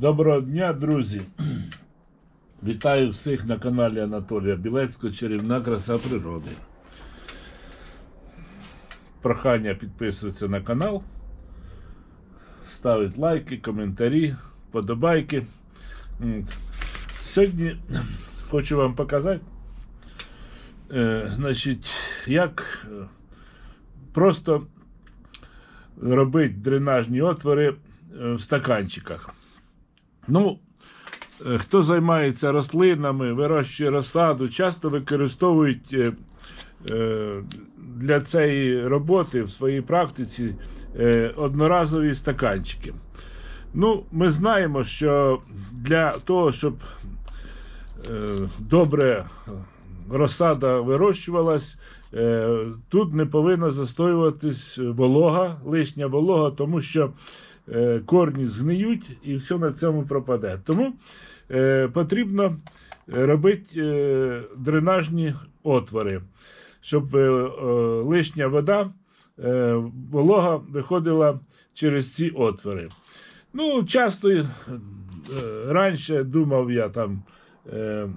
Доброго дня, друзі! Вітаю всіх на каналі Анатолія Білецького Чарівна краса природи. Прохання підписуватися на канал, ставити лайки, коментарі, подобайки. Сьогодні хочу вам показати, е, значить, як е, просто робити дренажні отвори е, в стаканчиках. Ну, е, хто займається рослинами, вирощує розсаду, часто використовують е, е, для цієї роботи в своїй практиці одноразові стаканчики. Ну, ми знаємо, що для того, щоб добре розсада вирощувалась, тут не повинна застоюватись волога, лишня волога, тому що корні згниють і все на цьому пропаде. Тому е, потрібно робити е, дренажні отвори, щоб е, е, лишня вода, е, волога виходила через ці отвори. Ну, часто е, раніше думав я там. Е,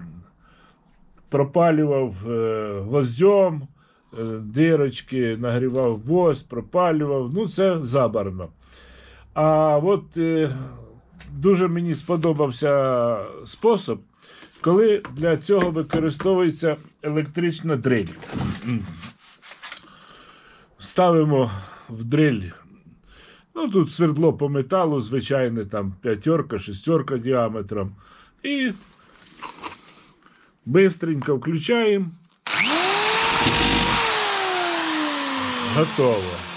пропалював е, гвоздьом, е, дирочки, нагрівав гвоздь, пропалював. Ну, це забарно. А от е, дуже мені сподобався спосіб, коли для цього використовується електрична дриль. Ставимо в дриль. Ну, тут свердло по металу, звичайне, там п'ятерка, шестерка діаметром. І Быстренько включаємо. Готово.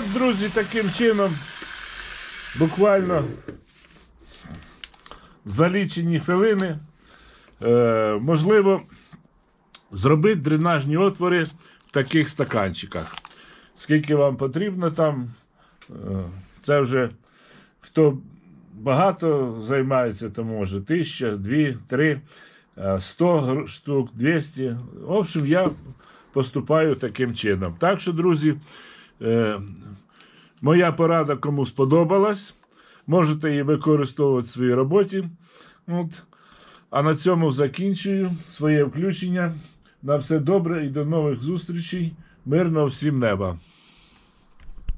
От, друзі, таким чином, буквально за лічені хвилини, е, можливо зробити дренажні отвори в таких стаканчиках. Скільки вам потрібно там, е, це вже хто багато займається, то може тисяча, дві, три, е, сто штук, 200. В общем, я поступаю таким чином. Так що, друзі, е, моя порада кому сподобалась. Можете її використовувати в своїй роботі. От. А на цьому закінчую своє включення. На все добре і до нових зустрічей. Мирного всім неба!